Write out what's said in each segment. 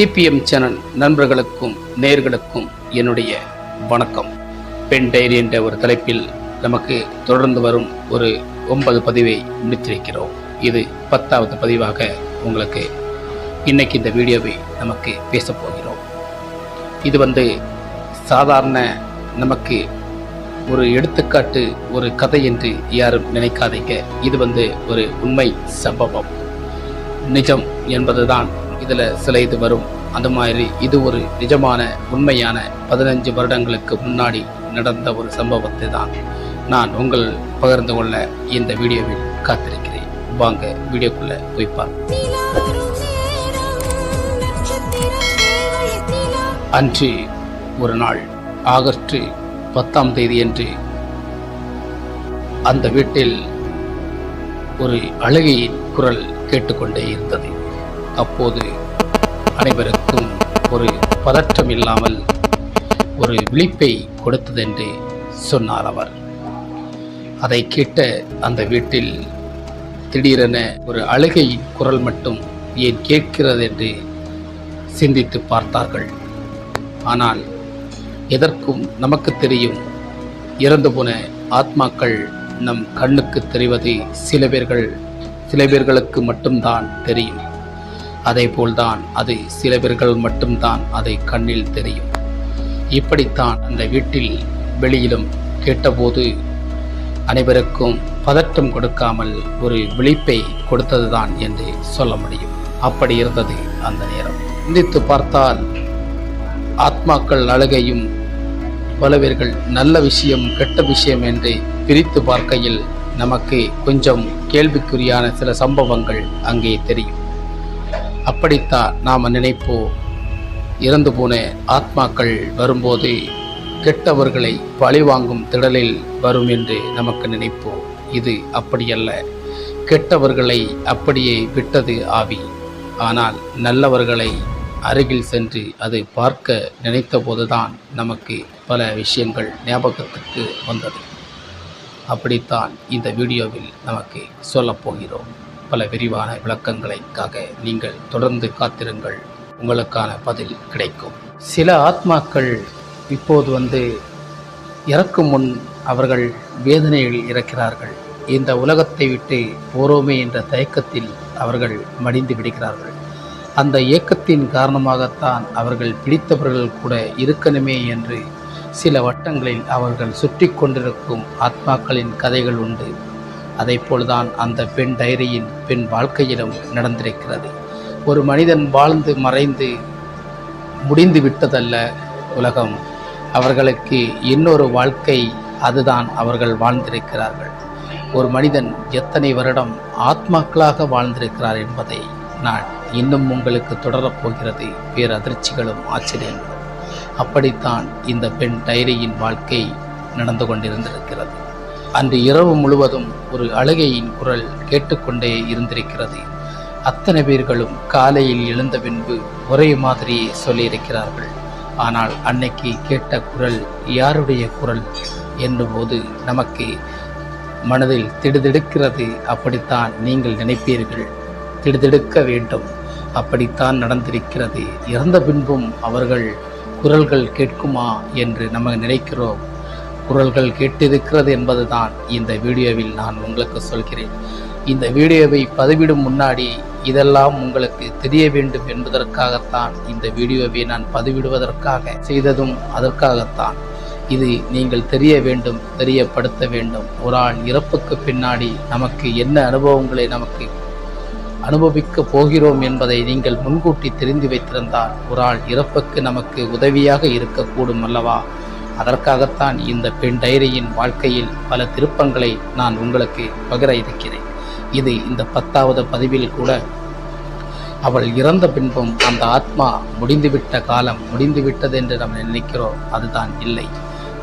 CPM channel நண்பர்களுக்கும் நேர்களுக்கும் என்னுடைய வணக்கம். பெண் டைரி என்ற ஒரு தலைப்பில் நமக்கு தொடர்ந்து வரும் ஒரு ஒன்பது பதிவை முடித்திருக்கிறோம். இது பத்தாவது பதிவாக உங்களுக்கு இன்னைக்கு இந்த வீடியோவை நமக்கு பேசப்போகிறோம் இது வந்து சாதாரண நமக்கு ஒரு எடுத்துக்காட்டு ஒரு கதை என்று யாரும் நினைக்காதீங்க. இது வந்து ஒரு உண்மை சம்பவம். நிஜம் என்பதுதான். இதில் சில இது வரும். அந்த மாதிரி இது ஒரு நிஜமான உண்மையான பதினஞ்சு வருடங்களுக்கு முன்னாடி நடந்த ஒரு சம்பவத்தை தான் நான் உங்கள் பகிர்ந்து கொள்ள இந்த வீடியோவில் காத்திருக்கிறேன். வாங்க வீடியோக்குள்ளே போய் பார்ப்போம். அன்று ஒரு நாள் ஆகஸ்ட் பத்தாம் தேதி அன்று அந்த வீட்டில் ஒரு அழுகையின் குரல் கேட்டுக்கொண்டே இருந்தது. அப்போது அனைவருக்கும் ஒரு பதற்றம் இல்லாமல் ஒரு விழிப்பை கொடுத்ததென்று சொன்னார் அவர். அதை கேட்ட அந்த வீட்டில் திடீரென ஒரு அழுகையின் குரல் மட்டும் ஏன் கேட்கிறது என்று சிந்தித்து பார்த்தார்கள். ஆனால் எதற்கும் நமக்கு தெரியும் இறந்து போன ஆத்மாக்கள் நம் கண்ணுக்கு தெரிவது சில பேர்கள் சில பேர்களுக்கு மட்டும்தான் தெரியும். அதே போல்தான் அது சில பேர்கள் மட்டும்தான் அதை கண்ணில் தெரியும். இப்படித்தான் அந்த வீட்டில் வெளியிலும் கேட்டபோது அனைவருக்கும் பதட்டம் கொடுக்காமல் ஒரு விழிப்பை கொடுத்ததுதான் என்று சொல்ல முடியும். அப்படி இருந்தது அந்த நேரம். சிந்தித்து பார்த்தால் ஆத்மாக்கள் அழுகையும் பலவீர்கள் நல்ல விஷயம் கெட்ட விஷயம் என்று பிரித்து பார்க்கையில் நமக்கு கொஞ்சம் கேள்விக்குறியான சில சம்பவங்கள் அங்கே தெரியும். அப்படித்தான் நாம் நினைப்போம். இறந்து போன ஆத்மாக்கள் வரும்போது கெட்டவர்களை பழிவாங்கும் திடலில் வரும் என்று நமக்கு நினைப்போம். இது அப்படியல்ல. கெட்டவர்களை அப்படியே விட்டது ஆவி. ஆனால் நல்லவர்களை அருகில் சென்று அது பார்க்க நினைத்த போதுதான் நமக்கு பல விஷயங்கள் ஞாபகத்துக்கு வந்தது. அப்படித்தான் இந்த வீடியோவில் நமக்கு சொல்லப்போகிறோம் பல விரிவான விளக்கங்களுக்காக நீங்கள் தொடர்ந்து காத்திருங்கள். உங்களுக்கான பதில் கிடைக்கும். சில ஆத்மாக்கள் இப்போது வந்து இறக்கும் முன் அவர்கள் வேதனையில் இறக்கிறார்கள் இந்த உலகத்தை விட்டு போரோமே என்ற தயக்கத்தில் அவர்கள் மடிந்து விடுகிறார்கள். அந்த இயக்கத்தின் காரணமாகத்தான் அவர்கள் பிடித்தவர்கள் கூட இருக்கணுமே என்று சில வட்டங்களில் அவர்கள் சுற்றி கொண்டிருக்கும் ஆத்மாக்களின் கதைகள் உண்டு. அதைப்போல்தான் அந்த பெண் டைரியின் பெண் வாழ்க்கையிலும் நடந்திருக்கிறது. ஒரு மனிதன் வாழ்ந்து மறைந்து முடிந்து விட்டதல்ல உலகம். அவர்களுக்கு இன்னொரு வாழ்க்கை அதுதான் அவர்கள் வாழ்ந்திருக்கிறார்கள். ஒரு மனிதன் எத்தனை வருடம் ஆத்மாக்களாக வாழ்ந்திருக்கிறார் என்பதை நான் இன்னும் உங்களுக்கு தொடரப் போகிறது பேரதிர்ச்சிகளும் ஆச்சரியங்களும். அப்படித்தான் இந்த பெண் டைரியின் வாழ்க்கை நடந்து கொண்டிருந்திருக்கிறது. அன்று இரவு முழுவதும் ஒரு அழுகையின் குரல் கேட்டுக்கொண்டே இருந்திருக்கிறது. அத்தனை பேர்களும் காலையில் எழுந்த பின்பு ஒரே மாதிரியே சொல்லியிருக்கிறார்கள். ஆனால் அன்னைக்கு கேட்ட குரல் யாருடைய குரல் என்னும்போது நமக்கு மனதில் திடுதிடுக்கிறது. அப்படித்தான் நீங்கள் நினைப்பீர்கள். திடுதிடுக்க வேண்டும். அப்படித்தான் நடந்திருக்கிறது. இறந்த பின்பும் அவர்கள் குரல்கள் கேட்குமா என்று நம்ம நினைக்கிறோம். குரல்கள் கேட்டிருக்கிறது என்பதுதான் இந்த வீடியோவில் நான் உங்களுக்கு சொல்கிறேன். இந்த வீடியோவை பதிவிடும் முன்னாடி இதெல்லாம் உங்களுக்கு தெரிய வேண்டும் என்பதற்காகத்தான் இந்த வீடியோவை நான் பதிவிடுவதற்காக செய்ததும் அதற்காகத்தான். இது நீங்கள் தெரிய வேண்டும் தெரியப்படுத்த வேண்டும். ஒரு ஆள் இறப்புக்கு பின்னாடி நமக்கு என்ன அனுபவங்களை நமக்கு அனுபவிக்க போகிறோம் என்பதை நீங்கள் முன்கூட்டி தெரிந்து வைத்திருந்தால் ஒரு ஆள் இறப்புக்கு நமக்கு உதவியாக இருக்கக்கூடும் அல்லவா? அதற்காகத்தான் இந்த பெண் டைரியின் வாழ்க்கையில் பல திருப்பங்களை நான் உங்களுக்கு பகிர இருக்கிறேன். இது இந்த பத்தாவது பதிவில் கூட அவள் இறந்த பின்பும் அந்த ஆத்மா முடிந்துவிட்ட காலம் முடிந்துவிட்டது என்று நாம் நினைக்கிறோம் அதுதான் இல்லை.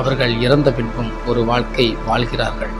அவர்கள் இறந்த பின்பும் ஒரு வாழ்க்கை வாழ்கிறார்கள்.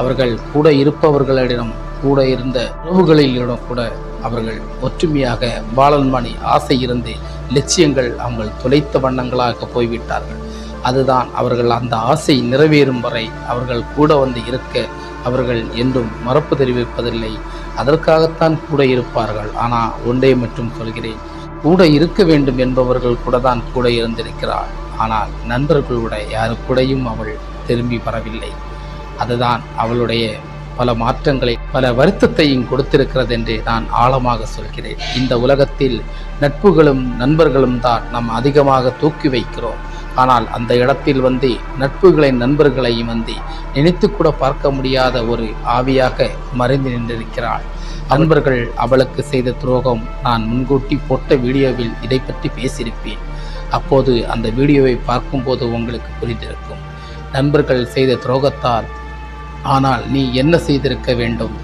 அவர்கள் கூட இருப்பவர்களிடம் கூட இருந்த உறவுகளிடம் கூட அவர்கள் ஒற்றுமையாக பாலன்மணி ஆசை இருந்து லட்சியங்கள் அவங்கள் துளைத்த வண்ணங்களாக போய்விட்டார்கள். அதுதான் அவர்கள் அந்த ஆசை நிறைவேறும் வரை அவர்கள் கூட வந்து இருக்க அவர்கள் என்றும் மறப்பு தெரிவிப்பதில்லை. அதற்காகத்தான் கூட இருப்பார்கள். ஆனால் ஒன்றே மட்டும் சொல்கிறேன். கூட இருக்க வேண்டும் என்பவர்கள் கூட தான் கூட இருந்திருக்கிறாள் ஆனால் நண்பர்களோட யாரு கூடையும் அவள் திரும்பி வரவில்லை. அதுதான் அவளுடைய பல மாற்றங்களை பல வருத்தத்தையும் கொடுத்திருக்கிறது என்று நான் ஆழமாக சொல்கிறேன். இந்த உலகத்தில் நட்புகளும் நண்பர்களும் தான் நாம் அதிகமாக தூக்கி வைக்கிறோம். ஆனால் அந்த இடத்தில் வந்து நட்புகளை நண்பர்களையும் வந்து நினைத்து கூட பார்க்க முடியாத ஒரு ஆவியாக மறைந்து நின்றிருக்கிறாள். நண்பர்கள் அவளுக்கு செய்த துரோகம் நான் முன்கூட்டி போட்ட வீடியோவில் இதை பற்றி பேசியிருப்பேன். அப்போது அந்த வீடியோவை பார்க்கும்போது உங்களுக்கு புரிந்திருக்கும். நண்பர்கள் செய்த துரோகத்தால் ஆனால் நீ என்ன செய்திருக்க வேண்டும்?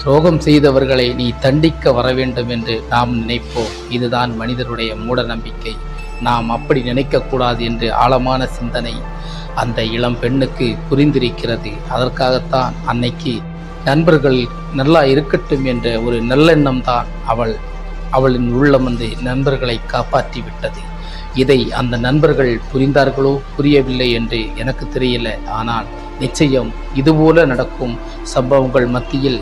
துரோகம் செய்தவர்களை நீ தண்டிக்க வர வேண்டும் என்று நாம் நினைப்போம். இதுதான் மனிதருடைய மூட நம்பிக்கை. நாம் அப்படி நினைக்கக்கூடாது என்று ஆழமான சிந்தனை அந்த இளம் பெண்ணுக்கு புரிந்திருக்கிறது. அதற்காகத்தான் அன்னைக்கு நண்பர்கள் நல்லா இருக்கட்டும் என்ற ஒரு நல்லெண்ணம் தான் அவள் அவளின் உள்ளம் வந்து நண்பர்களை காப்பாற்றி விட்டது. இதை அந்த நண்பர்கள் புரிந்தார்களோ புரியவில்லை என்று எனக்கு தெரியல. ஆனால் நிச்சயம் இதுபோல நடக்கும் சம்பவங்கள் மத்தியில்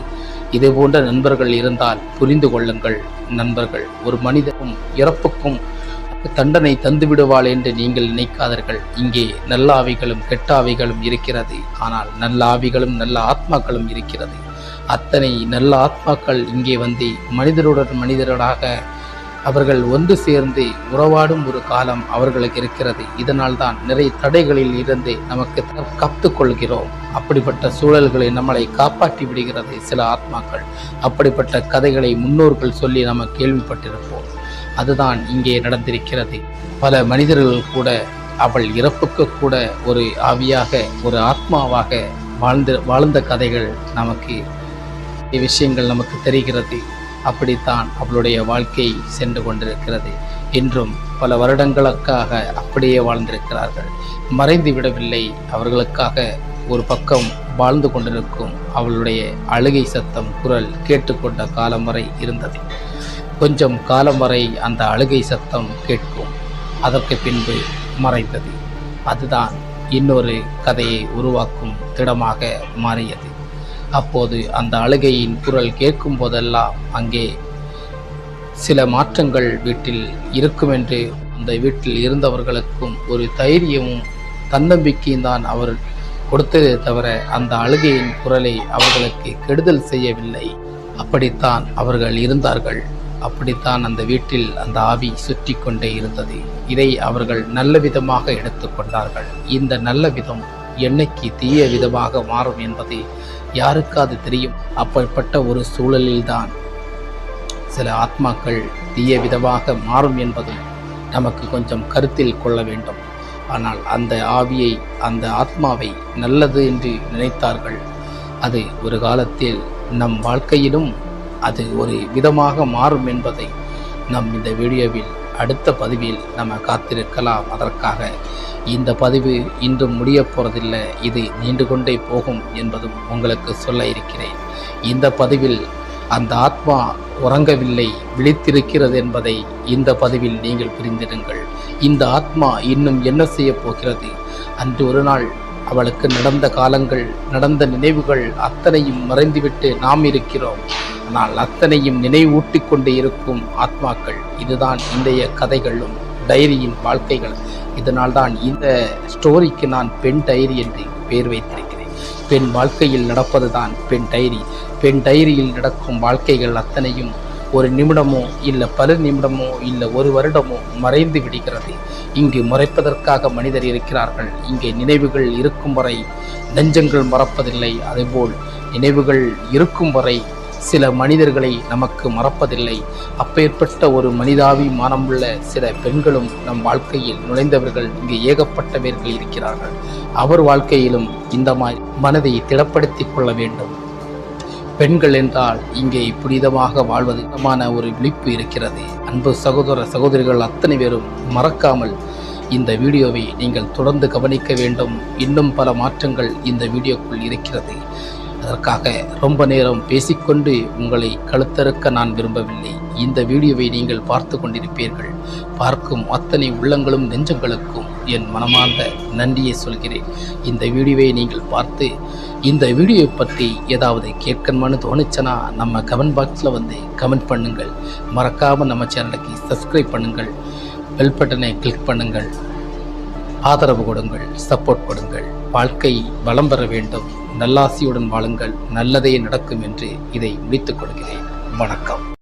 இதுபோன்ற நண்பர்கள் இருந்தால் புரிந்து கொள்ளுங்கள். நண்பர்கள் ஒரு மனிதனும் இறப்புக்கும் தண்டனை தந்துவிடுவாள் என்று நீங்கள் நினைக்காதீர்கள். இங்கே நல்ல ஆவிகளும் கெட்ட ஆவிகளும் இருக்கிறது. ஆனால் நல்ல ஆவிகளும் நல்ல ஆத்மாக்களும் இருக்கிறது. அத்தனை நல்ல ஆத்மாக்கள் இங்கே வந்து மனிதருடன் மனிதர்களாக அவர்கள் ஒன்று சேர்ந்து உறவாடும் ஒரு காலம் அவர்களுக்கு இருக்கிறது. இதனால் தான் நிறைய தடைகளில் இருந்து நமக்கு கப்து கொள்கிறோம் அப்படிப்பட்ட சூழல்களை நம்மளை காப்பாற்றி விடுகிறது சில ஆத்மாக்கள். அப்படிப்பட்ட கதைகளை முன்னோர்கள் சொல்லி நம்ம கேள்விப்பட்டிருப்போம். அதுதான் இங்கே நடந்திருக்கிறது. பல மனிதர்கள் கூட அவள் இறப்புக்கு கூட ஒரு ஆவியாக ஒரு ஆத்மாவாக வாழ்ந்து வாழ்ந்த கதைகள் நமக்கு விஷயங்கள் நமக்கு தெரிகிறது. அப்படித்தான் அவளுடைய வாழ்க்கை சென்று கொண்டிருக்கிறது. இன்றும் பல வருடங்களுக்காக அப்படியே வாழ்ந்திருக்கிறார்கள். மறைந்து விடவில்லை. அவர்களுக்காக ஒரு பக்கம் வாழ்ந்து கொண்டிருக்கும் அவளுடைய அழுகை சத்தம் குரல் கேட்டுக்கொண்ட காலம் வரை இருந்தது. கொஞ்சம் காலம் வரை அந்த அழுகை சத்தம் கேட்கும். அதற்கு பின்பு மறைந்தது. அதுதான் இன்னொரு கதையை உருவாக்கும் திடமாக மாறியது. அப்போது அந்த அழுகையின் குரல் கேட்கும் போதெல்லாம் அங்கே சில மாற்றங்கள் வீட்டில் இருக்கும் என்று அந்த வீட்டில் இருந்தவர்களுக்கும் ஒரு தைரியமும் தன்னம்பிக்கையும் தான் அவர் கொடுத்ததே தவிர அந்த அழுகையின் குரலை அவர்களுக்கு கெடுதல் செய்யவில்லை. அப்படித்தான் அவர்கள் இருந்தார்கள். அப்படித்தான் அந்த வீட்டில் அந்த ஆவி சுற்றி கொண்டே இருந்தது. இதை அவர்கள் நல்ல விதமாக எடுத்துக்கொண்டார்கள் இந்த நல்ல விதம் என்னைக்கு தீய விதமாக மாறும் என்பதை யாருக்கு அது தெரியும்? அப்படிப்பட்ட ஒரு சூழலில்தான் சில ஆத்மாக்கள் தீய விதமாக மாறும் என்பது நமக்கு கொஞ்சம் கருத்தில் கொள்ள வேண்டும். ஆனால் அந்த ஆவியை அந்த ஆத்மாவை நல்லது என்று நினைத்தார்கள். அது ஒரு காலத்தில் நம் வாழ்க்கையிலும் அது ஒரு விதமாக மாறும் என்பதை நம் இந்த வீடியோவில் அடுத்த பதிவில் நம்ம காத்திருக்கலாம். அதற்காக இந்த பதிவு இன்றும் முடிய போகிறதில்லை இது நீண்டு கொண்டே போகும் என்பதும் உங்களுக்கு சொல்ல இருக்கிறேன். இந்த பதிவில் அந்த ஆத்மா உறங்கவில்லை விழித்திருக்கிறது என்பதை இந்த பதிவில் நீங்கள் புரிந்திடுங்கள் இந்த ஆத்மா இன்னும் என்ன செய்ய போகிறது? அன்று ஒரு நாள் அவளுக்கு நடந்த காலங்கள் நடந்த நினைவுகள் அத்தனையும் மறைந்துவிட்டு நாம் இருக்கிறோம். ஆனால் அத்தனையும் நினைவூட்டி கொண்டு இருக்கும் ஆத்மாக்கள் இதுதான் இன்றைய கதைகளும் டைரியின் வாழ்க்கைகள் இதனால் தான் இந்த ஸ்டோரிக்கு நான் பெண் டைரி என்று பெயர் வைத்திருக்கிறேன். பெண் வாழ்க்கையில் நடப்பது தான் பெண் டைரி. பெண் டைரியில் நடக்கும் வாழ்க்கைகள் அத்தனையும் ஒரு நிமிடமோ இல்லை பல நிமிடமோ இல்லை ஒரு வருடமோ மறைந்து விடுகிறது. இங்கு மறைப்பதற்காக மனிதர் இருக்கிறார்கள். இங்கே நினைவுகள் இருக்கும் வரை நெஞ்சங்கள் மறப்பதில்லை. அதுபோல் நினைவுகள் இருக்கும் வரை சில மனிதர்களை நமக்கு மறப்பதில்லை. அப்பேற்பட்ட ஒரு மனிதாவி மானமுள்ள சில பெண்களும் நம் வாழ்க்கையில் நுழைந்தவர்கள் இங்கு ஏகப்பட்டவர்கள் இருக்கிறார்கள். அவர் வாழ்க்கையிலும் இந்த மாதிரி மனதை திடப்படுத்திக் கொள்ள வேண்டும். பெண்கள் என்றால் இங்கே புனிதமாக வாழ்வது விதமான ஒரு விழிப்பு இருக்கிறது. அன்பு சகோதர சகோதரிகள் அத்தனை பேரும் மறக்காமல் இந்த வீடியோவை நீங்கள் தொடர்ந்து கவனிக்க வேண்டும். இன்னும் பல மாற்றங்கள் இந்த வீடியோக்குள் இருக்கிறது. அதற்காக ரொம்ப நேரம் பேசிக்கொண்டு உங்களை கழுத்தறுக்க நான் விரும்பவில்லை. இந்த வீடியோவை நீங்கள் பார்த்து கொண்டிருப்பீர்கள். பார்க்கும் அத்தனை உள்ளங்களும் நெஞ்சங்களுக்கும் என் மனமார்ந்த நன்றியை சொல்கிறேன். இந்த வீடியோவை நீங்கள் பார்த்து இந்த வீடியோவை பற்றி ஏதாவது கேட்கணுமான்னு தோணுச்சுன்னா நம்ம கமெண்ட் பாக்ஸில் வந்து கமெண்ட் பண்ணுங்கள். மறக்காமல் நம்ம சேனலுக்கு சப்ஸ்கிரைப் பண்ணுங்கள். பெல் பட்டனை கிளிக் பண்ணுங்கள். ஆதரவு கொடுங்கள் சப்போர்ட் கொடுங்கள். வாழ்க்கை வளம் பெற வேண்டும். நல்லாசியுடன் வாழுங்கள். நல்லதே நடக்கும் என்று இதை முடித்துக் கொள்கிறேன். வணக்கம்.